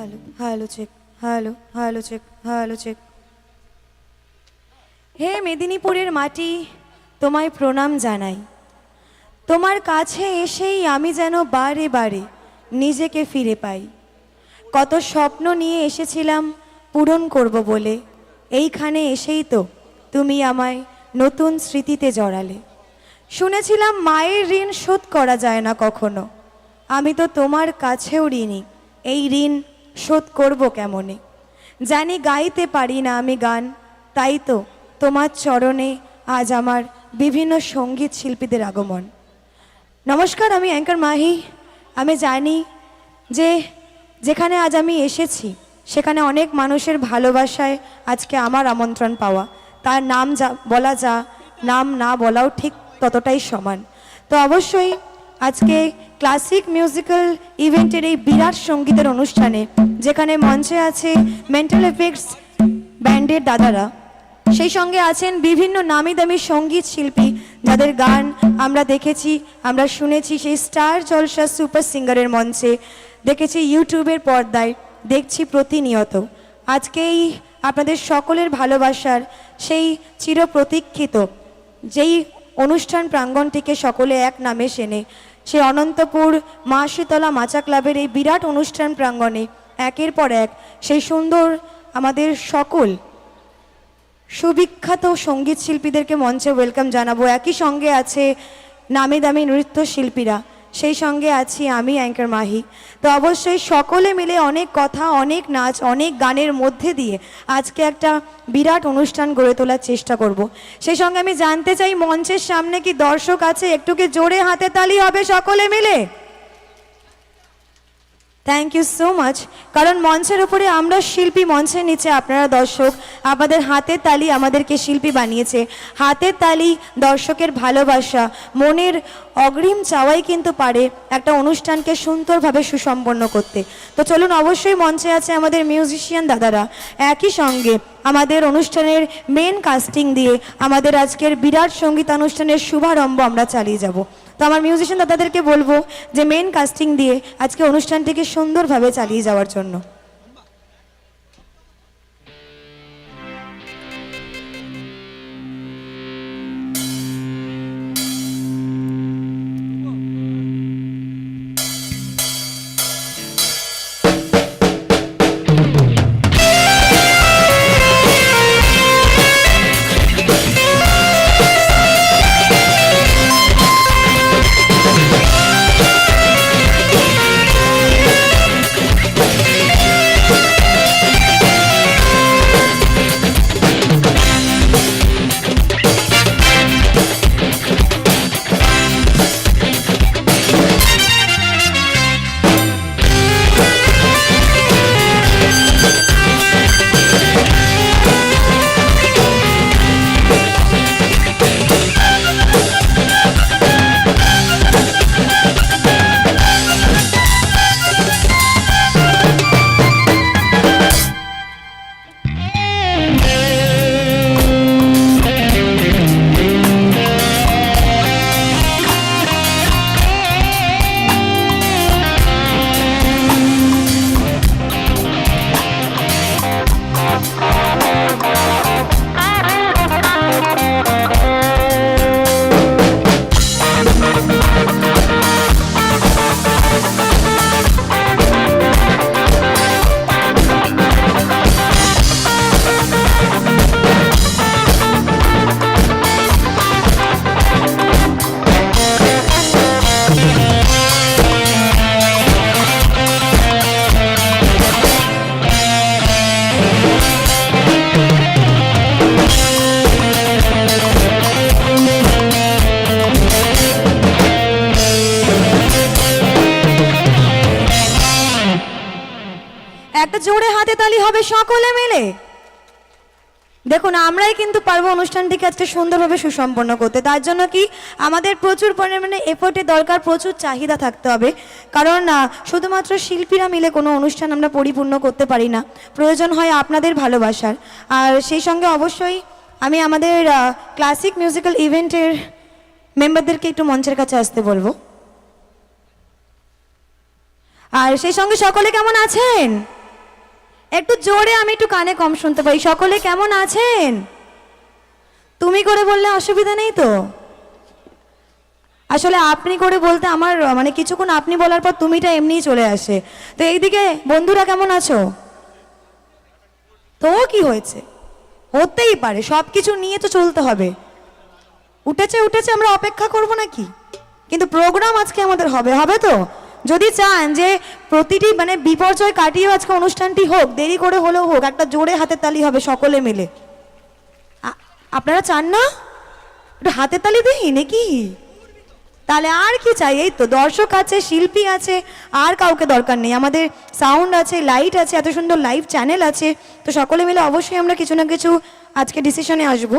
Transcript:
Hello hello check, hello hello check hello check. হে মেদিনীপুরের মাটি, তোমায় প্রণাম জানাই। তোমার কাছে এসেই আমি যেন বারে বারে নিজেকে ফিরে পাই। কত স্বপ্ন নিয়ে এসেছিলাম পূরণ করব বলে, এইখানে এসেই তো তুমি আমায় নতুন স্মৃতিতে জড়ালে। শুনেছিলাম মায়ের ঋণ শোধ করা যায় না কখনো। আমি তো তোমার কাছেও ঋণী, এই ঋণ শোধ করব কেমনে? জানি গাইতে পারি না আমি গান, তাই তো তোমার চরণে আজ আমার বিভিন্ন সংগীত শিল্পীদের আগমন। নমস্কার, আমি অ্যাঙ্কার মাহি। আমি জানি যে যেখানে আজ আমি এসেছি, সেখানে অনেক মানুষের ভালোবাসায় আজকে আমার আমন্ত্রণ পাওয়া। তার নাম যা বলা যা, নাম না বলাও ঠিক ততটাই সমান। তো অবশ্যই আজকে ক্লাসিক মিউজিক্যাল ইভেন্টের এই বিরাট সঙ্গীতের অনুষ্ঠানে, যেখানে মঞ্চে আছে মেন্টাল এফেক্টস ব্যান্ডের দাদারা। সেই সঙ্গে আছেন বিভিন্ন নামি দামি সংগীত শিল্পী, যাদের গান আমরা দেখেছি, আমরা শুনেছি সেই স্টার জলসা সুপার সিঙ্গারের মঞ্চে, দেখেছি ইউটিউবের পর্দায়, দেখছি প্রতিনিয়ত। আজকেই আপনাদের সকলের ভালোবাসার সেই চিরপ্রতীক্ষিত, যেই অনুষ্ঠান প্রাঙ্গণটিকে সকলে এক নামে সেনে সেই অনন্তপুর মা শীতলা মাচা ক্লাবের এই বিরাট অনুষ্ঠান প্রাঙ্গণে একের পর এক সেই সুন্দর আমাদের সকল সুবিখ্যাত সংগীত শিল্পীদেরকে মঞ্চে ওয়েলকাম জানাব। একই সঙ্গে আছে নামি দামি নৃত্য শিল্পীরা। সেই সঙ্গে আছি আমি অ্যাঙ্কার মাহি। তো অবশ্যই সকলে মিলে অনেক কথা, অনেক নাচ, অনেক গানের মধ্যে দিয়ে আজকে একটা বিরাট অনুষ্ঠান গড়ে তোলার চেষ্টা করব। সেই সঙ্গে আমি জানতে চাই, মঞ্চের সামনে কি দর্শক আছে? একটু কি জোরে হাতে তালি হবে সকলে মিলে? থ্যাংক ইউ সো মাচ কারণ মঞ্চের উপরে আমরা শিল্পী মঞ্চের নিচে আপনারা দর্শক, আমাদের হাতের তালি আমাদেরকে শিল্পী বানিয়েছে। হাতের তালি দর্শকের ভালোবাসা, মনের অগ্রিম চাওয়াই কিন্তু পারে একটা অনুষ্ঠানকে সুন্দরভাবে সুসম্পন্ন করতে। তো চলুন অবশ্যই মঞ্চে আছে আমাদের মিউজিশিয়ান দাদারা। একই সঙ্গে আমাদের অনুষ্ঠানের মেন কাস্টিং দিয়ে আমাদের আজকের বিরাট সঙ্গীতানুষ্ঠানের শুভারম্ভ আমরা চালিয়ে যাব। তো আমার মিউজিশিয়ান দাদাদেরকে বলব যে মেন কাস্টিং দিয়ে আজকে অনুষ্ঠানটিকে সুন্দরভাবে চালিয়ে যাওয়ার জন্য। হাতে তালি হবে সকলে মিলে। দেখুন, আমরাই কিন্তু পারব অনুষ্ঠানটিকে আজকে সুন্দরভাবে সুসম্পন্ন করতে। তার জন্য কি? আমাদের প্রচুর পরিমাণে এফোর্টের দরকার, প্রচুর চাহিদা থাকতে হবে। কারণ শুধুমাত্র শিল্পীরা মিলে কোনো অনুষ্ঠান আমরা পরিপূর্ণ করতে পারি না। প্রয়োজন হয় আপনাদের ভালোবাসার। আর সেই সঙ্গে অবশ্যই আমি আমাদের ক্লাসিক মিউজিক্যাল ইভেন্টের মেম্বারদেরকে একটু মঞ্চের কাছে আসতে বলব। আর সেই সঙ্গে সকলে কেমন আছেন? একটু জোরে আমি একটু কানে কম শুনতে পাই। সকলে কেমন আছেন? তুমি করে বললে অসুবিধা নেই তো? আসলে আপনি করে বলতে আমার মানে কিছুক্ষণ আপনি বলার পর তুমিটা এমনিই চলে আসে। তো এইদিকে বন্ধুরা কেমন আছো? তো কি হয়েছে? হতেই পারে সব কিছু নিয়ে তো চলতে হবে। উঠেছে উঠেছে, আমরা অপেক্ষা করব নাকি? কিন্তু প্রোগ্রাম আজকে আমাদের হবে হবে তো? যদি চান যে প্রতিটি মানে বিপর্যয় কাটিয়ে আজকে অনুষ্ঠানটি হোক, দেরি করে হলেও হোক, একটা জোরে হাতের তালি হবে সকলে মিলে। আপনারা চান না? একটু হাতের তালি দিই নাকি? তাহলে আর কি চাই? এই তো দর্শক আছে, শিল্পী আছে, আর কাউকে দরকার নেই। আমাদের সাউন্ড আছে লাইট আছে, এত সুন্দর লাইভ চ্যানেল আছে। তো সকলে মিলে অবশ্যই আমরা কিছু না কিছু আজকে ডিসিশনে আসব।